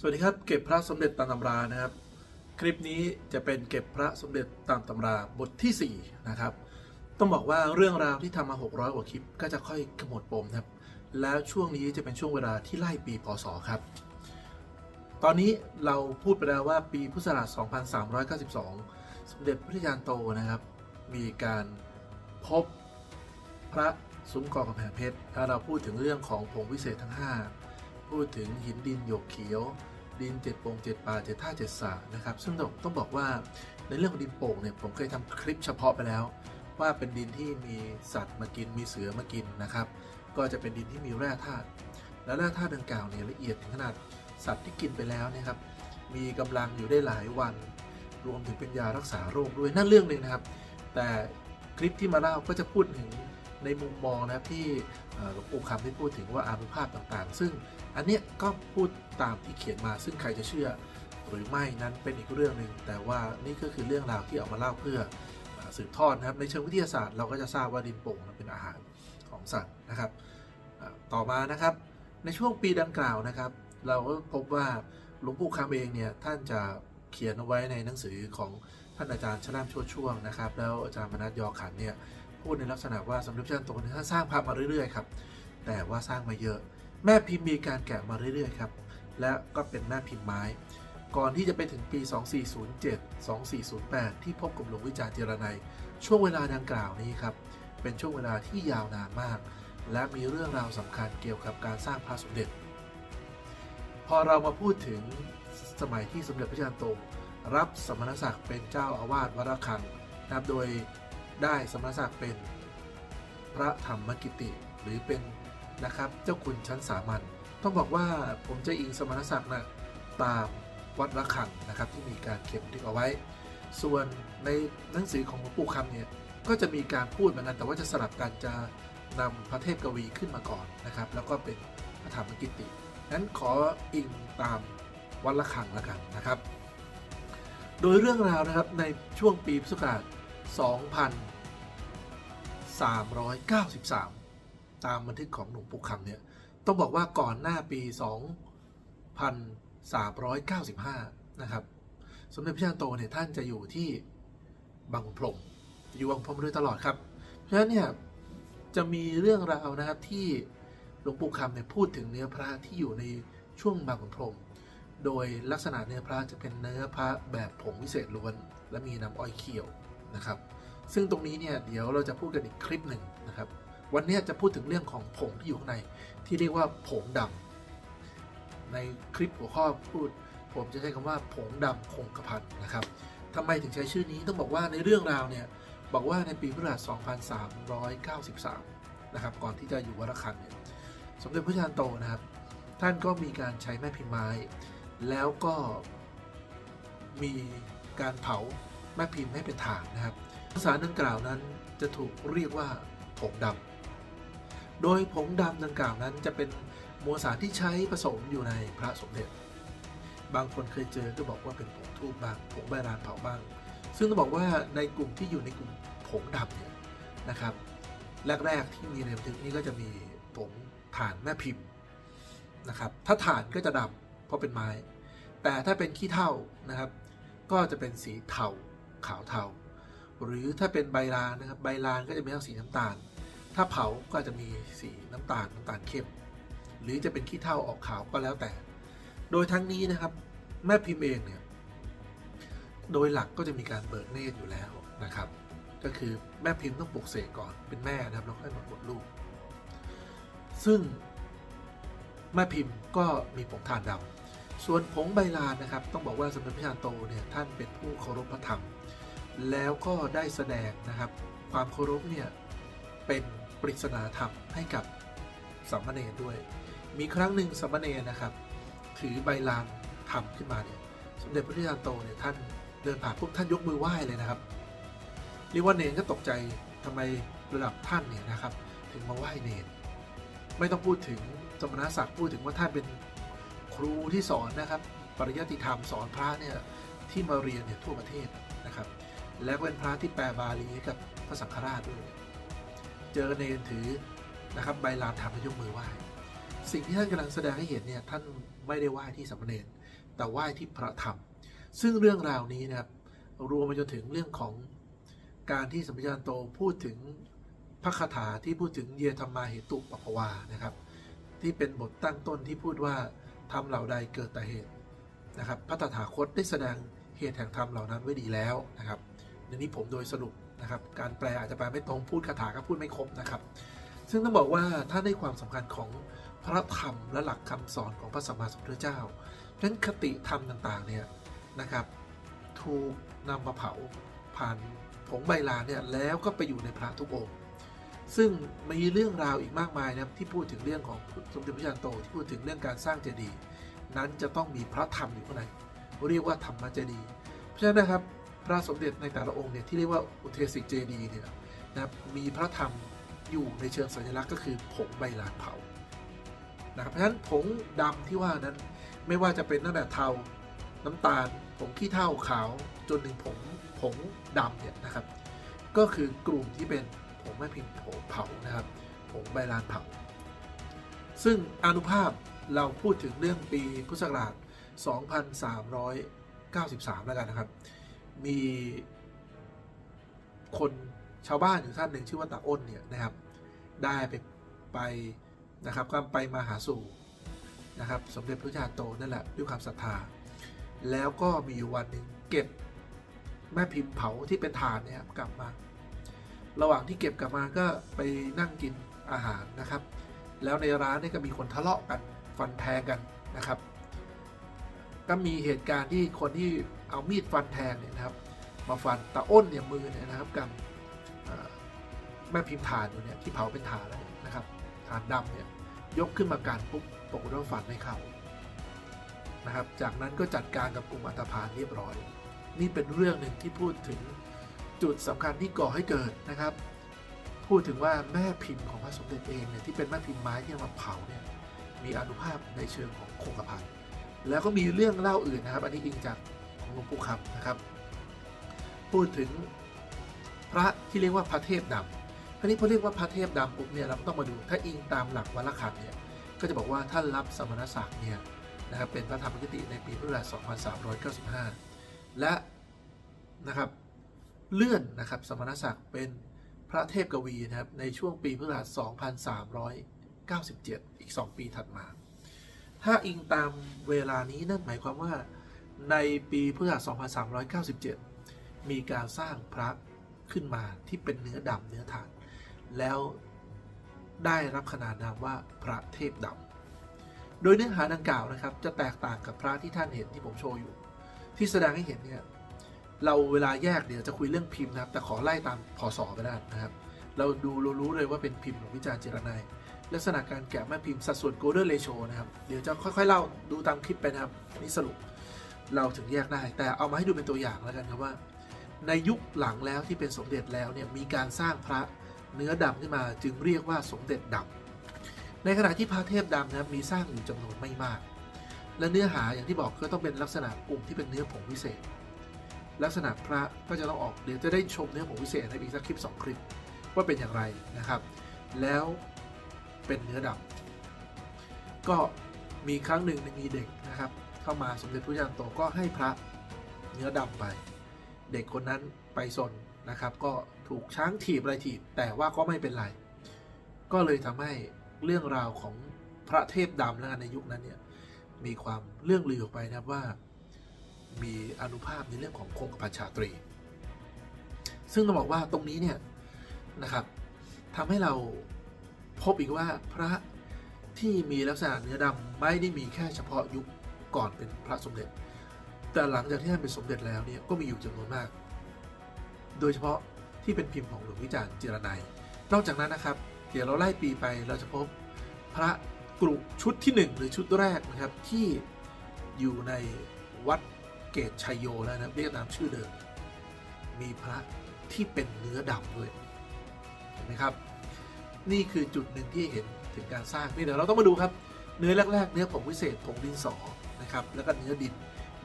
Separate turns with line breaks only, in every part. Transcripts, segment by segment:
สวัสดีครับเก็บพระสมเด็จตามตำรานะครับ คลิปนี้จะเป็นเก็บพระสมเด็จตามตำราบทที่4นะครับต้องบอกว่าเรื่องราวที่ทำมา 600กว่าคลิปก็จะค่อยขมวดปมครับ แล้วช่วงนี้จะเป็นช่วงเวลาที่ไล่ปีพศครับ ตอนนี้เราพูดไปแล้วว่าปีพุทธศักราช 2392 สมเด็จพระยานโตนะครับ มีการพบพระซุ้มกอกำแพงเพชรถ้าเราพูดถึงเรื่องของผงวิเศษทั้ง 5 พูดถึงหินดินหยกเขียว ดินเจ็ดโป่งเจ็ดป่าเจ็ดท่าเจ็ดสานะครับ ซึ่งต้องบอกว่าในเรื่องของดินโป่งเนี่ยผมเคยทำคลิปเฉพาะไปแล้ว ว่าเป็นดินที่มีสัตว์มากินมีเสือมากินนะครับ ก็จะเป็นดินที่มีแร่ธาตุและแร่ธาตุดังกล่าวเนี่ยละเอียดถึงขนาดสัตว์ที่กินไปแล้วนะครับมีกำลังอยู่ได้หลายวัน รวมถึงเป็นยารักษาโรคด้วยนั่นเรื่องหนึ่งนะครับ แต่คลิปที่มาเล่าก็จะพูดถึง ในมุมมองนะที่หลวงปู่คำได้พูดถึงว่าอานุภาพต่างๆ ซึ่งอันเนี้ยก็พูดตามที่เขียนมาซึ่งใครจะเชื่อหรือไม่นั้นเป็นอีกเรื่องหนึ่งแต่ว่านี่ก็คือเรื่องราวที่เอามาเล่าเพื่ออสืบทอดนะครับในเชิงวิทยาศาสตร์เราก็จะทราบว่าดินโป่งมันเป็นอาหารของสัตว์นะครับต่อมานะครับในช่วงปีดังกล่าวนะครับ เราก็พบว่าหลวงปู่คำเองเนี่ยท่านจะเขียนเอาไว้ในหนังสือของท่านอาจารย์ชลามชติช่วงนะครับ แล้วอาจารย์มนัสยอขันเนี่ย พูดในลักษณะว่าสมเด็จพระเจ้าโตเนี่ยท่านสร้างพระมาเรื่อยๆครับแต่ว่าสร้างมาเยอะ แม่พิมพ์มีการแกะมาเรื่อยๆครับและก็เป็นแม่พิมพ์ไม้ ก่อนที่จะไปถึงปี 2407 2408 ที่พบกับหลวงวิจารณ์เจรนัยช่วงเวลาดังกล่าวนี้ครับเป็นช่วงเวลาที่ยาวนานมาก และมีเรื่องราวสำคัญเกี่ยวกับการสร้างพระสมเด็จ พอเรามาพูดถึงสมัยที่สมเด็จพระเจ้าโตรับสมณศักดิ์เป็นเจ้าอาวาสวัดระฆังนะครับโดย ได้สมณศักดิ์เป็นพระธรรมกิติหรือเป็นนะครับเจ้าคุณชั้นสามัญต้องบอกว่าผมจะอิงสมณศักดิ์นะตามวัดระฆังนะครับที่มีการเขียนบันทึกเอาไว้ ส่วนในหนังสือของหลวงปู่คำเนี่ยก็จะมีการพูดเหมือนกันแต่ว่าจะสลับกันจะนำพระเทพกวีขึ้นมาก่อนนะครับ แล้วก็เป็นพระธรรมกิตินั้นขออิงตามวัดระฆังแล้วกันนะครับ โดยเรื่องราวนะครับในช่วงปีพุทธศักราช 2393 ตามบันทึกของหลวงปู่คำเนี่ย ต้องบอกว่าก่อนหน้าปี 2395 นะครับ สมเด็จพระเจ้าโตเนี่ยท่านจะอยู่ที่บางพรมอยู่บางพรมโดยตลอดครับ เพราะฉะนั้นเนี่ยจะมีเรื่องราวนะครับที่หลวงปู่คำเนี่ยพูดถึงเนื้อพระที่อยู่ในช่วงบางขุนพรม โดยลักษณะเนื้อพระจะเป็นเนื้อพระแบบผงวิเศษล้วน และมีน้ำอ้อยเคี่ยว นะครับ ซึ่งตรงนี้เนี่ยเดี๋ยวเราจะพูดกันอีกคลิปหนึ่งนะครับ วันนี้จะพูดถึงเรื่องของผงที่อยู่ข้างใน ที่เรียกว่าผงดำในคลิปหัวข้อพูด ผมจะใช้คำว่าผงดำคงกระพันนะครับทำไมถึงใช้ชื่อนี้ต้องบอกว่าในเรื่องราวเนี่ยบอกว่าในปีพุทธศักราช2393 นะครับ ก่อนที่จะอยู่วระฆังเนี่ยสมเด็จพระจารย์โตนะครับ ท่านก็มีการใช้แม่พิมพ์ไม้ แล้วก็มีการเผา แม่พิมพ์ให้เป็นถานนะครับ สารดังกล่าวนั้นจะถูกเรียกว่าผงดำโดยผงดำดังกล่าวนั้นจะเป็นมวลสารที่ใช้ผสมอยู่ในพระสมเด็จ บางคนเคยเจอก็บอกว่าเป็นผงทูบบ้างผงใบรานเผาบ้าง ซึ่งต้องบอกว่าในกลุ่มที่อยู่ในกลุ่มผงดำเนี่ยนะครับแรกๆที่มีในบันทึกนี้ก็จะมีผงถ่านแม่พิมพ์นะครับ ถ้าถ่านก็จะดำเพราะเป็นไม้ แต่ถ้าเป็นขี้เถ้านะครับ ก็จะเป็นสีเทา ขาวเทา หรือถ้าเป็นใบลานนะครับใบลานก็จะมีสีน้ำตาล ถ้าเผาก็จะมีสีน้ำตาลน้ำตาลเข้ม หรือจะเป็นขี้เถ้าออกขาวก็แล้วแต่ โดยทั้งนี้นะครับแม่พิมพ์เองเนี่ยโดยหลักก็จะมีการเบิกเนตรอยู่แล้วนะครับ ก็คือแม่พิมพ์ต้องปลุกเสกก่อนเป็นแม่นะครับแล้วค่อยมาบดลูก ซึ่งแม่พิมพ์ก็มีผงถ่านดำส่วนผงใบลานนะครับ ต้องบอกว่าสมเด็จพระชาโตเนี่ยท่านเป็นผู้เคารพพระธรรม แล้วก็ได้แสดงนะครับ ความเคารพเนี่ยเป็นปริศนาธรรมให้กับสามเณรด้วย มีครั้งหนึ่งสามเณรนะครับ ถือใบลานทำขึ้นมาเนี่ยสมเด็จพระเจ้าโตเนี่ยท่านเดินผ่านปุ๊บท่านยกมือไหว้เลยนะครับเรียกว่าเนรก็ตกใจทำไมระดับท่านเนี่ยนะครับ ถึงมาไหว้เนรไม่ต้องพูดถึงสมณศักดิ์พูดถึงว่าท่านเป็นครูที่สอนนะครับ ปริยัติธรรมสอนพระเนี่ยที่มาเรียนเนี่ยทั่วประเทศนะครับ และเป็นพระที่แปลบาลีกับพระสังฆราชด้วย เจอเนรถือนะครับใบลานทำให้ยกมือไหว้ สิ่งที่ท่านกำลังแสดงให้เห็นเนี่ยท่านไม่ได้ไหว้ที่สามเณรแต่ไหว้ที่พระธรรม ซึ่งเรื่องราวนี้นะครับรวมไปจนถึงเรื่องของการที่สมเด็จพระโตพูดถึงพระคาถาที่พูดถึงเยธรรมาเหตุปปภวานะครับ ที่เป็นบทตั้งต้นที่พูดว่าทำเหล่าใดเกิดแต่เหตุนะครับพระตถาคตได้แสดงเหตุแห่งธรรมเหล่านั้นไว้ดีแล้วนะครับ ในนี้ผมโดยสรุปนะครับ การแปลอาจจะแปลไม่ตรงพูดคาถาก็พูดไม่ครบนะครับ ซึ่งต้องบอกว่าถ้าได้ความสำคัญของพระธรรมและหลักคำสอนของพระสัมมาสัมพุทธเจ้าฉะนั้นคติธรรมต่างๆเนี่ยนะครับ ถูกนำมาเผาผ่านผงใบลานเนี่ยแล้วก็ไปอยู่ในพระทุกองค์ซึ่งมีเรื่องราวอีกมากมายนะที่พูดถึงเรื่องของสมเด็จพระจันโตที่พูดถึงเรื่องการสร้างเจดีย์นั้นจะต้องมีพระธรรมอยู่ข้างในเรียกว่าธรรมเจดีย์เพราะฉะนั้นนะครับ พระสมเด็จในแต่ละองค์เนี่ยที่เรียกว่าอุเทสิกเจดีเนี่ยนะครับมีพระธรรมอยู่ในเชิงสัญลักษณ์ก็คือผงใบลานเผานะครับเพราะฉะนั้นผงดำที่ว่านั้นไม่ว่าจะเป็นตั้งแต่เทาน้ำตาลผงขี้เถ้าขาวจนถึงผงผงดำเนี่ยนะครับ ก็คือกลุ่มที่เป็นผงแม่พิมพ์ผงเผานะครับผงใบลานเผา ซึ่งอนุภาพเราพูดถึงเรื่องปีพุทธศักราช 2393 แล้วกันนะครับ มีคนชาวบ้านอยู่ท่านหนึ่งชื่อว่าตาอ้นเนี่ยนะครับ ได้ไปไปนะครับก็ไปมาหาสู่นะครับ สมเด็จพระเจ้าโตนั่นแหละด้วยความศรัทธา แล้วก็มีอยู่วันหนึ่งเก็บแม่พิมพ์เผาที่เป็นฐานเนี่ยครับกลับมา ระหว่างที่เก็บกลับมาก็ไปนั่งกินอาหารนะครับ แล้วในร้านนี่ก็มีคนทะเลาะกันฟันแทงกันนะครับ ก็มีเหตุการณ์ที่คนที่ เอามีดฟันแทงเนี่ยนะครับ มาฟันตาอ้นเนี่ยมือเนี่ยนะครับกับแม่พิมพ์ฐานอยู่เนี่ยที่เผาเป็นฐานแล้วเนี่ยนะครับฐานดำเนี่ยยกขึ้นมาการปุ๊บปกฏว่าฟันไม่เขานะครับ จากนั้นก็จัดการกับกลุ่มอัตภานเรียบร้อย นี่เป็นเรื่องหนึ่งที่พูดถึงจุดสำคัญที่ก่อให้เกิดนะครับ พูดถึงว่าแม่พิมพ์ของพระสมเด็จเองเนี่ยที่เป็นแม่พิมพ์ไม้ที่มาเผาเนี่ยมีอนุภาพในเชิงของคงกระพันแล้วก็มีเรื่องเล่าอื่นนะครับ อันนี้อิงจาก ของหลวงปู่คำนะครับ พูดถึงพระที่เรียกว่าพระเทพดำคราวนี้พอเรียกว่าพระเทพดำปุ๊บเนี่ยเราต้องมาดูถ้าอิงตามหลักวัลคันเนี่ยก็จะบอกว่าท่านรับสมณศักดิ์เนี่ยนะครับเป็นพระธรรมกิติในปีพุทธศักราช2395 และนะครับเลื่อนนะครับสมณศักดิ์เป็นพระเทพกวีนะครับในช่วงปีพุทธศักราช2397 อีก 2 ปีถัดมา ถ้าอิงตามเวลานี้นั่นหมายความว่า ในปีพุทธศักราช 2397 มีการสร้างพระขึ้นมาที่เป็นเนื้อดำเนื้อถ่าน แล้วได้รับขนานนามว่าพระเทพดำ โดยเนื้อหาดังกล่าวนะครับ จะแตกต่างกับพระที่ท่านเห็นที่ผมโชว์อยู่ ที่แสดงให้เห็นเนี่ยเราเวลาแยกเดี๋ยวจะคุยเรื่องพิมพ์นะครับ แต่ขอไล่ตามพศไปได้นะครับ เราดูเรารู้เลยว่าเป็นพิมพ์ของวิจารณ์เจรนายลักษณะการแกะแม่พิมพ์สัดส่วน golden ratio นะครับ เดี๋ยวจะค่อยๆเล่าดูตามคลิปไปนะครับนี่สรุป เราถึงแยกได้ แต่เอามาให้ดูเป็นตัวอย่างแล้วกันครับว่า ในยุคหลังแล้วที่เป็นสมเด็จแล้วเนี่ยมีการสร้างพระเนื้อดำขึ้นมาจึงเรียกว่าสมเด็จดำในขณะที่พระเทพดำนะครับมีสร้างอยู่จำนวนไม่มาก และเนื้อหาอย่างที่บอกก็ต้องเป็นลักษณะกลุ่มที่เป็นเนื้อผงวิเศษ ลักษณะพระก็จะต้องออกเดี๋ยวจะได้ชมเนื้อผงวิเศษในอีกสักคลิป 2 คลิปว่าเป็นอย่างไรนะครับ แล้วเป็นเนื้อดำก็มีครั้งหนึ่งมีเด็กนะครับ เข้ามาสมเด็จพระเจ้าโตก็ให้พระเนื้อดำไป เด็กคนนั้นไปสนนะครับ ก็ถูกช้างถีบอะไรถีบแต่ว่าก็ไม่เป็นไร ก็เลยทำให้เรื่องราวของพระเทพดำแล้วกันในยุคนั้นเนี่ยมีความเรื่องลือออกไปนะครับว่า มีอนุภาพในเรื่องของคงกระพันชาตรี ซึ่งต้องบอกว่าตรงนี้เนี่ยนะครับทำให้เราพบอีกว่าพระที่มีลักษณะเนื้อดำไม่ได้มีแค่เฉพาะยุค ก่อนเป็นพระสมเด็จ แต่หลังจากที่ท่านเป็นสมเด็จแล้วเนี่ยก็มีอยู่จำนวนมาก โดยเฉพาะที่เป็นพิมพ์ของหลวงวิจารณ์เจรไนยนอกจากนั้นนะครับ เดี๋ยวเราไล่ปีไปเราจะพบพระกรุชุดที่หนึ่งหรือชุดแรกนะครับที่อยู่ในวัดเกตชัยโยแล้วนะเรียกตามชื่อเดิม มีพระที่เป็นเนื้อดำด้วยเห็นไหมครับ นี่คือจุดหนึ่งที่เห็นถึงการสร้างนี่เดี๋ยวเราต้องมาดูครับ เนื้อแรก ๆ เนื้อผงวิเศษผงดินสอ นะครับแล้วก็เนื้อดิน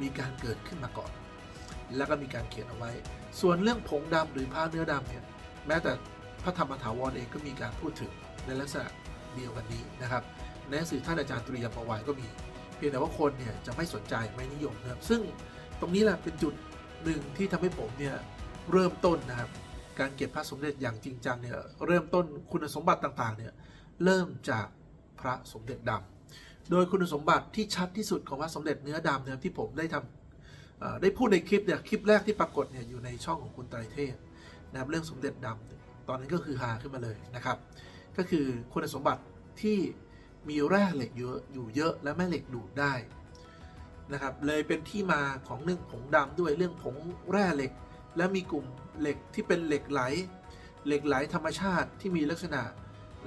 มีการเกิดขึ้นมาก่อน แล้วก็มีการเขียนเอาไว้ ส่วนเรื่องผงดำหรือผ้าเนื้อดำเนี่ยแม้แต่พระธรรมถาวรเองก็มีการพูดถึงในลักษณะเดียวกันนี้นะครับในหนังสือท่านอาจารย์ตรียมเอาไว้ก็มี เพียงแต่ว่าคนเนี่ยจะไม่สนใจไม่นิยมนะครับ ซึ่งตรงนี้แหละเป็นจุดหนึ่งที่ทำให้ผมเนี่ยเริ่มต้นนะครับ การเก็บพระสมเด็จอย่างจริงจังเนี่ยเริ่มต้นคุณสมบัติต่างๆเนี่ยเริ่มจากพระสมเด็จดำ โดยคุณสมบัติที่ชัดที่สุดของพระสมเด็จเนื้อดำเนี่ยที่ผมได้ทำได้พูดในคลิปเนี่ยคลิปแรกที่ปรากฏเนี่ยอยู่ในช่องของคุณไตรเทพนะครับเรื่องสมเด็จดำตอนนั้นก็คือฮาขึ้นมาเลยนะครับ ก็คือคุณสมบัติที่มีแร่เหล็กเยอะอยู่เยอะและแม่เหล็กดูดได้นะครับเลยเป็นที่มาของเรื่องผงดำด้วยเรื่องผงแร่เหล็ก และมีกลุ่มเหล็กที่เป็นเหล็กไหล เหล็กไหลธรรมชาติที่มีลักษณะ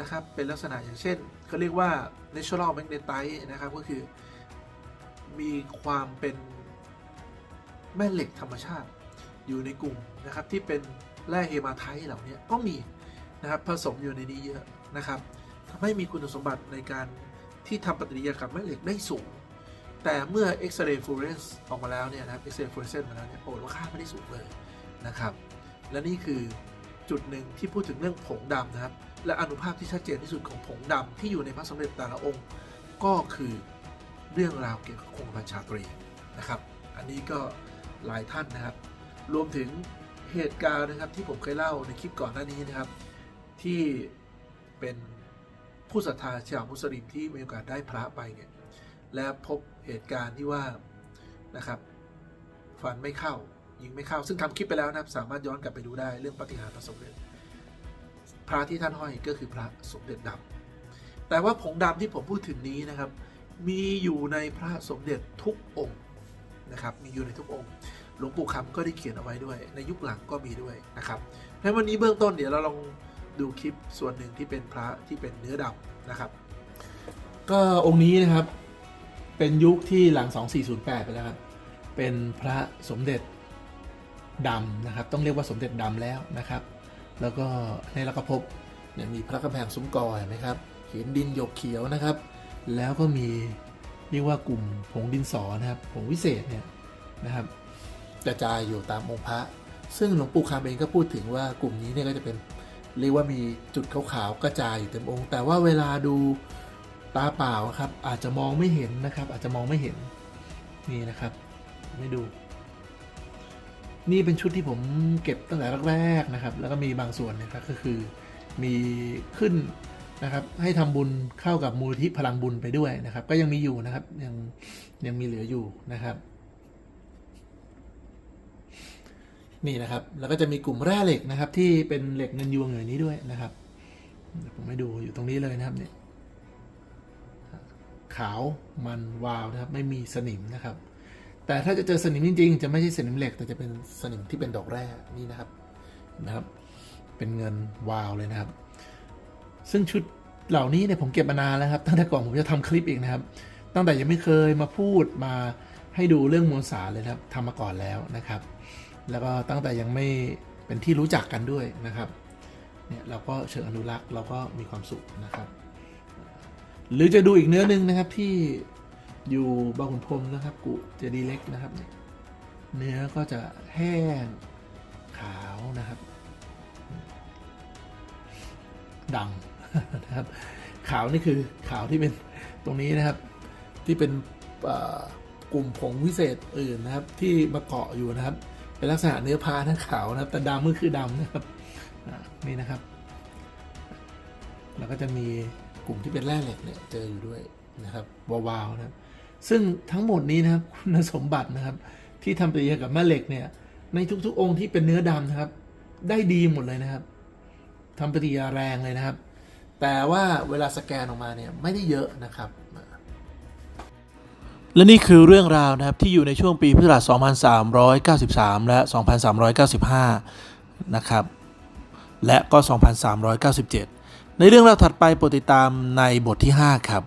นะครับ เป็นลักษณะอย่างเช่นเขาเรียกว่า natural magnetite นะครับ ก็คือ มีความเป็นแม่เหล็กธรรมชาติอยู่ในกลุ่มนะครับ ที่เป็นแร่เฮมาไทต์เหล่านี้ก็มีนะครับผสมอยู่ในนี้เยอะนะครับทำให้มีคุณสมบัติในการที่ทำปฏิกิริยากับแม่เหล็กได้สูง แต่เมื่อ X-ray fluorescence ออกมาแล้วเนี่ยนะครับ X-ray fluorescence มาแล้วเนี่ยโอ้ราคาไม่ได้สูงเลยนะครับ และนี่คือ จุดหนึ่งที่พูดถึงเรื่องผงดำนะครับ และอนุภาพที่ชัดเจนที่สุดของผงดำที่อยู่ในพระสมเด็จแต่ละองค์ ก็คือเรื่องราวเกี่ยวกับองค์บัญชาตรีนะครับ อันนี้ก็หลายท่านนะครับ รวมถึงเหตุการณ์นะครับที่ผมเคยเล่าในคลิปก่อนหน้านี้นะครับ ที่เป็นผู้ศรัทธาชาวมุสลิมที่มีโอกาสได้พระไปเนี่ยและพบเหตุการณ์ที่ว่านะครับฟันไม่เข้า ยิงไม่เข้าซึ่งทำคลิปไปแล้วนะครับสามารถย้อนกลับไปดูได้เรื่องปฏิหารพระสมเด็จพระที่ท่านห้อยก็คือพระสมเด็จดำแต่ว่าผงดำที่ผมพูดถึงนี้นะครับ มีอยู่ในพระสมเด็จทุกองค์นะครับ มีอยู่ในทุกองค์หลวงปู่คำก็ได้เขียนเอาไว้ด้วย ในยุคหลังก็มีด้วยนะครับเพราะฉะนั้นวันนี้เบื้องต้นเดี๋ยวเราลองดูคลิปส่วนหนึ่งที่เป็นพระที่เป็นเนื้อดำนะครับ ก็องค์นี้นะครับเป็นยุคที่หลัง 2408 ไปแล้วครับ เป็นพระสมเด็จ ดำนะครับ ต้องเรียกว่าสมเด็จดำแล้วนะครับ แล้วก็ในราก็พบเนี่ยมีพระกำแพงซุ้มกอเห็นไหมครับเขียนดินหยกเขียวนะครับ แล้วก็มีเรียกว่ากลุ่มผงดินสอนะครับผงวิเศษเนี่ยนะครับกระจายอยู่ตามองค์พระ ซึ่งหลวงปู่คำเองก็พูดถึงว่ากลุ่มนี้เนี่ยก็จะเป็นเรียกว่ามีจุดขาวๆกระจายอยู่เต็มองค์ แต่ว่าเวลาดูตาเปล่าครับอาจจะมองไม่เห็นนะครับ อาจจะมองไม่เห็นนี่นะครับ ไม่ดู นี่เป็นชุดที่ผมเก็บตั้งแต่แรกๆนะครับ แล้วก็มีบางส่วนนะครับก็คือมีขึ้นนะครับ ให้ทำบุญเข้ากับมูลที่พลังบุญไปด้วยนะครับ ก็ยังมีอยู่นะครับ ยังยังมีเหลืออยู่นะครับ นี่นะครับ แล้วก็จะมีกลุ่มแร่เหล็กนะครับ ที่เป็นเหล็กเงินยวงอย่างนี้ด้วยนะครับผมให้ดูอยู่ตรงนี้เลยนะครับเนี่ยขาวมันวาวนะครับ ไม่มีสนิมนะครับ แต่ถ้าจะเจอสนิมจริง ๆ จะไม่ใช่สนิมเหล็ก แต่จะเป็นสนิมที่เป็นดอกแร่นี่นะครับนะครับ เป็นเงินวาวเลยนะครับ ซึ่งชุดเหล่านี้เนี่ยผมเก็บมานานแล้วครับ ตั้งแต่ก่อนผมจะทำคลิปอีกนะครับ ตั้งแต่ยังไม่เคยมาพูดมาให้ดูเรื่องมวลสารเลยนะครับทำมาก่อนแล้วนะครับ แล้วก็ตั้งแต่ยังไม่เป็นที่รู้จักกันด้วยนะครับเนี่ยเราก็เชิญอนุรักษ์เราก็มีความสุขนะครับ หรือจะดูอีกเนื้อหนึ่งนะครับที่ อยู่บางขุนพรมนะครับ กุเจดีเล็กนะครับ เนื้อก็จะแห้งขาวนะครับดำนะครับ ขาวนี่คือขาวที่เป็นตรงนี้นะครับ ที่เป็นกลุ่มผงวิเศษอื่นนะครับ ที่มาเกาะอยู่นะครับ เป็นลักษณะเนื้อพาทั้งขาวนะครับ แต่ดำก็คือดำนะครับนี่นะครับ แล้วก็จะมีกลุ่มที่เป็นแร่เหล็กเนี่ยเจออยู่ด้วยนะครับวาวๆนะครับ ซึ่งทั้งหมดนี้นะครับคุณสมบัตินะครับ ที่ทำปฏิกิริยากับแม่เหล็กเนี่ย ในทุกๆ องค์ที่เป็นเนื้อดำนะครับ ได้ดีหมดเลยนะครับทำปฏิกิริยาแรงเลยนะครับ แต่ว่าเวลาสแกนออกมาเนี่ยไม่ได้เยอะนะครับ และนี่คือเรื่องราวนะครับที่อยู่ในช่วงปีพุทธศักราช 2393 และ 2395 นะครับ และก็ 2397 ในเรื่องราวถัดไปโปรดติดตามในบทที่ 5 ครับ